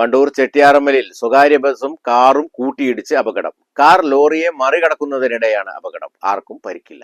Wandoor ചെട്ടിയാറമ്മലിൽ സ്വകാര്യ ബസും കാറും കൂട്ടിയിടിച്ച് അപകടം. കാർ ലോറിയെ മറികടക്കുന്നതിനിടെയാണ് അപകടം. ആർക്കും പരിക്കില്ല.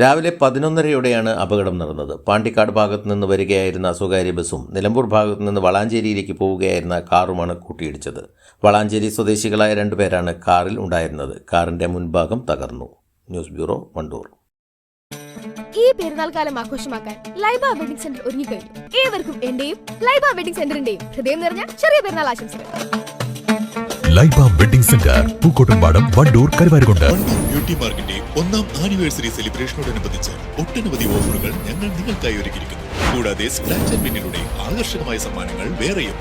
രാവിലെ പതിനൊന്നരയോടെയാണ് അപകടം നടന്നത്. പാണ്ടിക്കാട് ഭാഗത്തു നിന്ന് വരികയായിരുന്ന സ്വകാര്യ ബസ്സും നിലമ്പൂർ ഭാഗത്തു നിന്ന് വളാഞ്ചേരിയിലേക്ക് പോവുകയായിരുന്ന കാറുമാണ് കൂട്ടിയിടിച്ചത്. വളാഞ്ചേരി സ്വദേശികളായ രണ്ടുപേരാണ് കാറിൽ ഉണ്ടായിരുന്നത്. കാറിന്റെ മുൻഭാഗം തകർന്നു. News bureau Wandoor. ഈ പെരുന്നാൾ കാലം ആഘോഷമാക്കാൻ ലൈബ വെഡിംഗ് സെന്റർ ഒരുങ്ങിക്കഴിഞ്ഞു ഏവർക്കും എന്റെയും ലൈബ വെഡിംഗ് സെന്ററിന്റെയും ഹൃദയം നിറഞ്ഞ ചെറിയ പെരുന്നാൾ ആശംസകൾ. Laiba wedding centre Pookkottumpadam Wandoor Karuvarakundu. Beauty മാർക്കിന്റെ ഒന്നാം ആനിവേഴ്സറി സെലിബ്രേഷനോടനുബന്ധിച്ച് ഒട്ടനവധി ഓഫറുകൾ ഞങ്ങൾ നിങ്ങൾക്കായി ഒരുക്കിയിരിക്കുന്നു. കൂടാതെ സ്ക്രാച്ച് ആൻഡ് വിന്നിലൂടെ ആകർഷകമായ സമ്മാനങ്ങൾ വേറെയും.